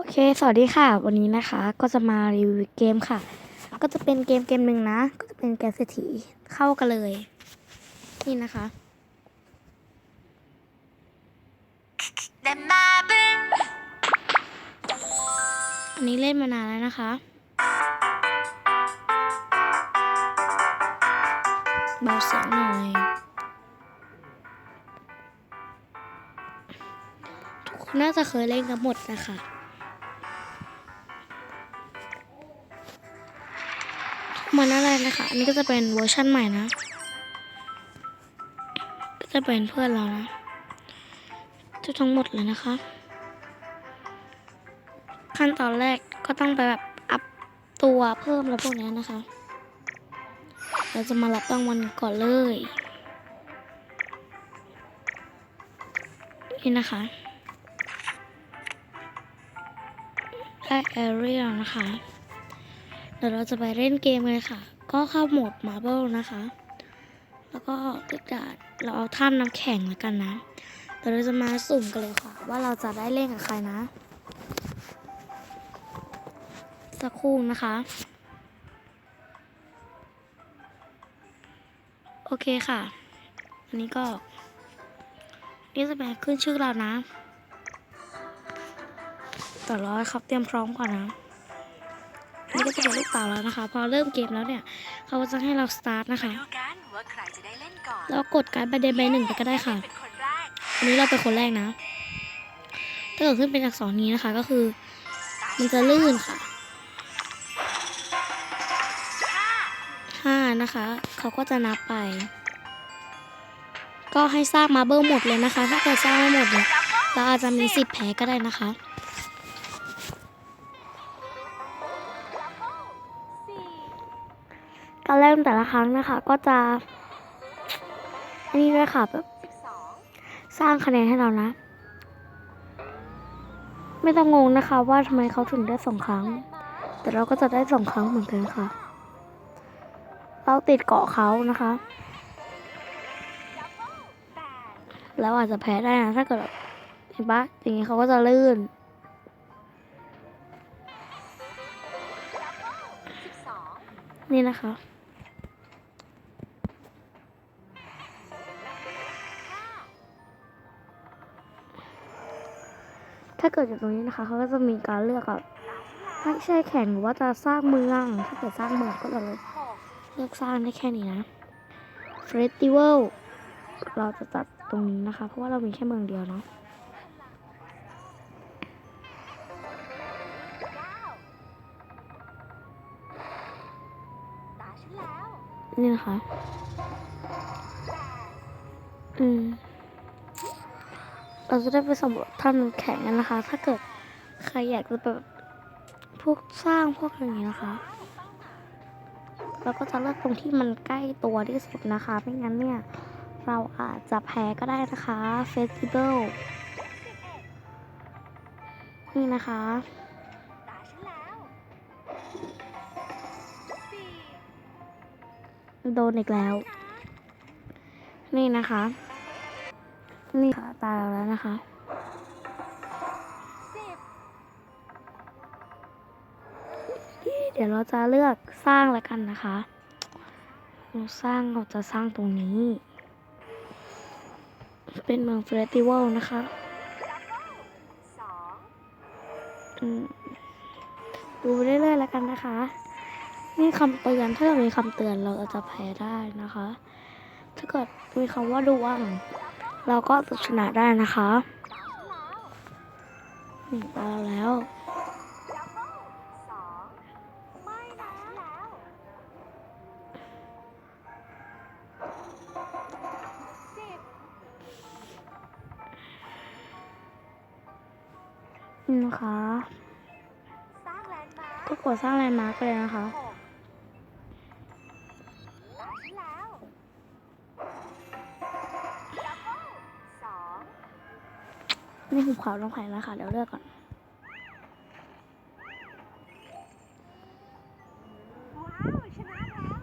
โอเค สวัสดีค่ะ วันนี้นะคะ ก็จะมารีวิวเกมค่ะ ก็จะเป็นเกมเกมหนึ่งนะ ก็จะเป็นแกสถีเข้ากันเลย นี่นะคะอันนี้เล่นมานานแล้วนะคะ เบาเสียงหน่อย ทุกคนน่าจะเคยเล่นกันหมดนะคะ มันอะไรนะคะ อันนี้ก็จะเป็นเวอร์ชั่นใหม่นะ ก็จะเป็นเพื่อนเรานะทุกทั้งหมดเลยนะคะ ขั้นตอนแรกก็ต้องไปแบบอัพตัวเพิ่มแล้วพวกนี้นะคะ เราจะมารับรางวัลก่อนเลย นี่นะคะได้แอเรียลนะคะ เดี๋ยวเราจะไปเล่นเกมเลยค่ะ ก็เข้าโหมด Marble นะคะ แล้วก็ตึกดาดเราเอาท่ามน้ำแข็งแล้วกันนะ เดี๋ยวเราจะมาสุ่มกันเลยค่ะ ว่าเราจะได้เล่นกับใครนะ สักครู่นะคะ โอเคค่ะ อันนี้ก็นี่จะเป็นขึ้นชื่อเรานะ ต่อร้อยครับเตรียมพร้อมก่อนนะ ก็จะเป็นลูกเต่าแล้วนะคะ พอเริ่มเกมแล้วเนี่ยเขาจะให้เราสตาร์ทนะคะดูกันว่าใครจะได้เล่นก่อนแล้วกดการ์ดใบเดนใบหนึ่งไปก็ได้ค่ะเป็นคนแรกอันนี้เราเป็นคนแรกนะ ถ้าเกิดขึ้นเป็นอักษรนี้นะคะก็คือ มันจะลื่นค่ะห้านะคะเขาก็จะนับไป ก็ให้สร้างมาเบิลหมดเลยนะคะ ถ้าเกิดสร้างไม่หมดเนี่ยเราอาจจะมีสิทธิ์แพ้ก็ได้นะคะ เริ่มแต่ละครั้งนะคะ ก็จะอันนี้ด้วยค่ะแบบสร้างคะแนนให้เรานะ ไม่ต้องงงนะคะ ว่าทำไมเขาถึงได้สองครั้ง แต่เราก็จะได้สองครั้งเหมือนกันค่ะ เราติดเกาะเขานะคะ แล้วอาจจะแพ้ได้นะถ้าเกิดเห็นปะอย่างนี้เขาก็จะลื่นนี่นะคะ ถ้าเกิดจากตรงนี้นะคะเขาก็จะมีการเลือกแบบไม่ใช่แข่งหรือว่าจะสร้างเมือง ถ้าเกิดสร้างเมืองก็จะเลยเลือกสร้างได้แค่นี้นะเฟสติวัลเราจะจัดตรงนี้นะคะ เพราะว่าเรามีแค่เมืองเดียวเนาะเก้าตาฉันแล้วนี่นะคะ อืม เราจะได้ไปสำรวจถ้ำน้ำแข็งกันนะคะ ถ้าเกิดใครอยากจะแบบพวกสร้างพวกอย่างนี้นะคะเราก็จะเลือกตรงที่มันใกล้ตัวที่สุดนะคะ ไม่งั้นเนี่ย เราอาจจะแพ้ก็ได้นะคะเฟสติวัลนี่นะคะโดนอีกแล้ว นี่นะคะ นี่ค่ะตาเราแล้วนะคะเดี๋ยวเราจะเลือกสร้างแล้วกันนะคะเราสร้างเราจะสร้างตรงนี้ เป็นเมืองเฟสติวัลนะคะองอืมดูไปเรื่อยๆแล้วกันนะคะนี่คำเตือนถ้าเกิดมีคำเตือนเราจะแพ้ได้นะคะ ถ้าเกิดมีคำว่าดวง เราก็จะชนะได้นะคะตาฉันแล้วนี่ตาเราแล้วสองไม่นะแล้วสิบนี่นะคะสร้างแลนด์มาร์คก็กดสร้างแลนด์มาร์กไปเลยนะคะ นี่หุบเขาลงแข็งแล้วค่ะ เดี๋ยวเลือกก่อนว้าวชนะแล้ว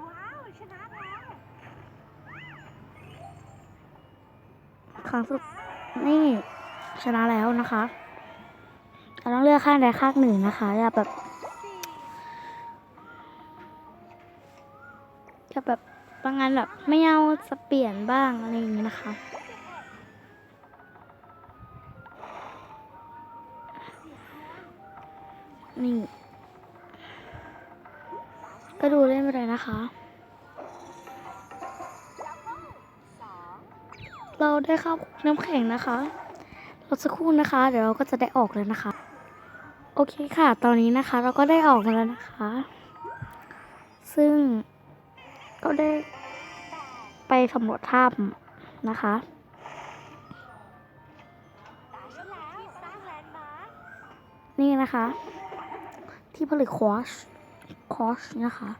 ว้าวชนะแล้วครั้งสุดนี่ชนะแล้วนะคะ เราต้องเลือกข้างใดข้างหนึ่งนะคะอย่าแบบางงานแบบไม่เอาจะเปลี่ยนบ้างอะไรอย่างนี้นะคะ นี่ ก็ดูเล่นไปเลยนะคะ เราได้เข้าน้ำแข็งนะคะรอสักครู่นะคะ เดี๋ยวเราก็จะได้ออกแล้วนะคะ โอเคค่ะ ตอนนี้นะคะ เราก็ได้ออกมาแล้วนะคะ ซึ่งก็ได้ ไปสำรวจถ้ำนะคะ นี่นะคะ ที่ผลิตคอชคอชนะคะ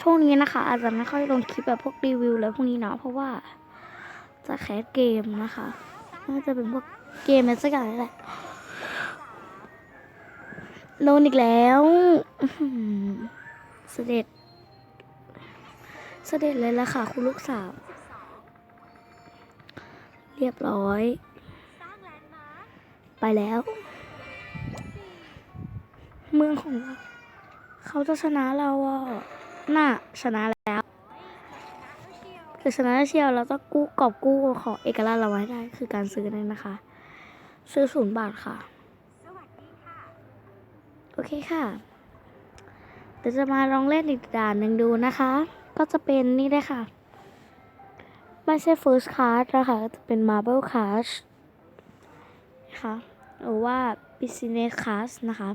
ช่วงนี้นะคะ อาจจะไม่ค่อยลงคลิปแบบพวกรีวิวแล้วพวกนี้เนาะเพราะว่าจะแคสเกมนะคะน่าจะเป็นพวกเกมอะไรสักอย่างนี่แหละโดนอีกแล้ว เสด็จ เสด็จเลยละค่ะ คุณลูกสาว เรียบร้อย ไปแล้ว เมืองของเรา เขาจะชนะเราอะน่าชนะแล้วคือชนะเชียวเราต้องกู้กอบกู้ของเอกราชเราไว้ได้ คือการซื้อนั่นนะคะ ซื้อศูนย์บาทค่ะ โอเคค่ะ ดี๋ยวจะมาลองเล่นอีกด่านหนึ่งดูนะคะ ก็จะเป็นนี่เลยค่ะ ไม่ใช่ first card นะคะจะเป็น marble card นะคะหรือว่า business card นะคะ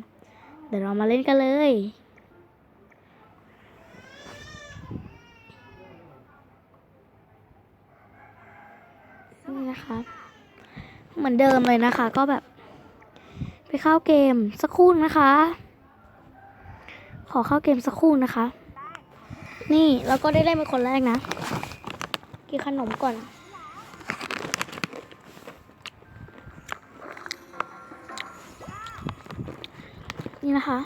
เดี๋ยวเรามาเล่นกันเลยนี่นะคะ เหมือนเดิมเลยนะคะ ก็แบบ ไปเข้าเกมสักครู่นะคะ ขอเข้าเกมสักครู่นะคะ นี่เราก็ได้เล่นเป็นคนแรกนะ กินขนมก่อน นี่นะคะ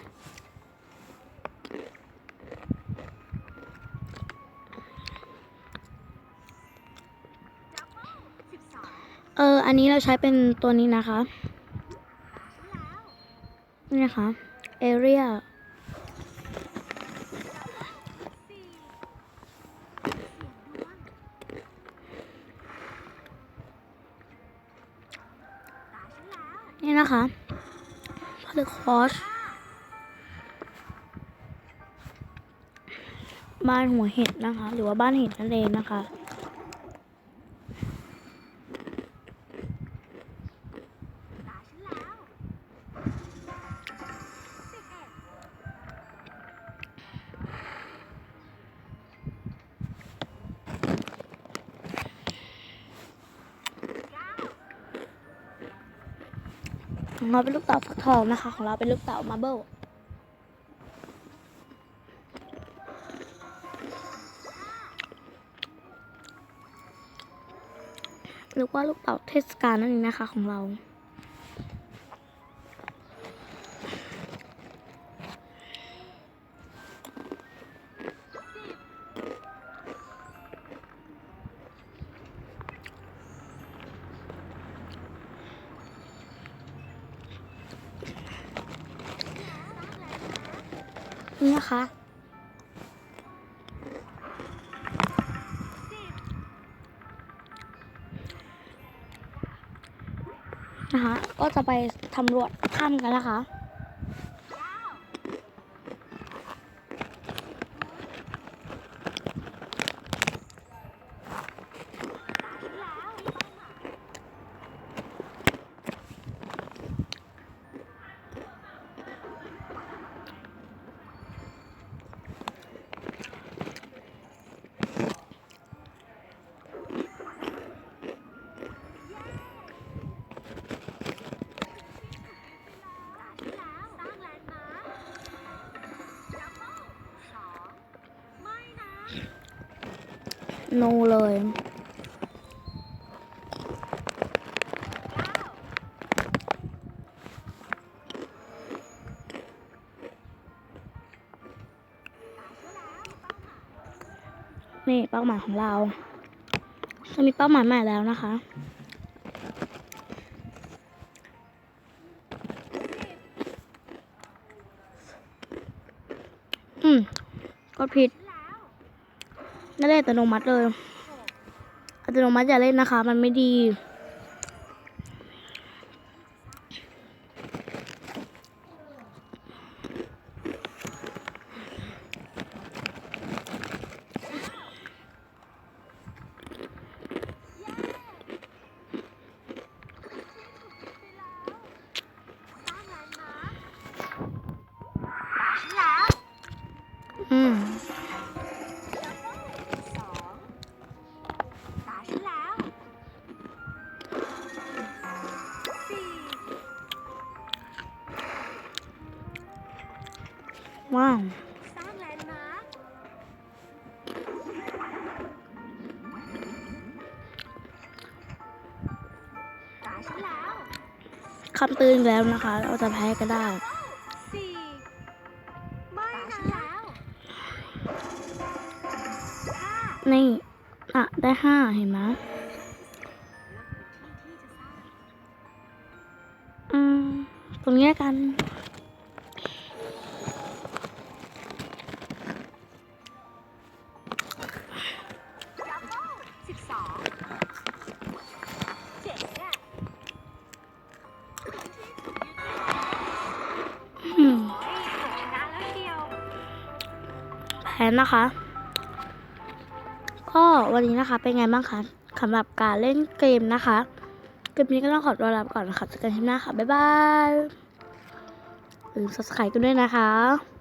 เออ อันนี้เราใช้เป็นตัวนี้นะคะ นี่นะคะ area สี่ นี่นะคะผลึกคอสบ้านหัวเห็ดนะคะ หรือว่าบ้านเห็ดนั่นเองนะคะ ของเราเป็นลูกเต่าฟักทองนะคะ ของเราเป็นลูกเต่ามาเบิลหรือว่าลูกเต่าเทศกาลนั่นเองนะคะของเรา นะคะนะคะ ก็จะไปสำรวจถ้ำกันนะคะ นะโนเลย นี่เป้าหมายของเราจะมีเป้าหมายใหม่แล้วนะคะ อืมกดผิด นั่นเลยอัตโนมัติเลย อัตโนมัติอย่าเล่นนะคะ มันไม่ดี ว้าวสร้างแลนด์มาร์คตาฉันแล้วคำเตือนแล้วนะคะ เราจะแพ้ก็ได้ สี่ไม่นะแล้วห้านี่ อะ ได้ห้าเห็นไหมอืม ตรงนี้กัน แพ้นะคะ ก็วันนี้นะคะเป็นไงบ้างคะสำหรับการเล่นเกมนะคะเกมนี้ก็ต้องขอตัวลาไปก่อนนะคะเจอกันที่หน้าค่ะ บ๊ายบายอย่าลืม subscribe กันด้วยนะคะ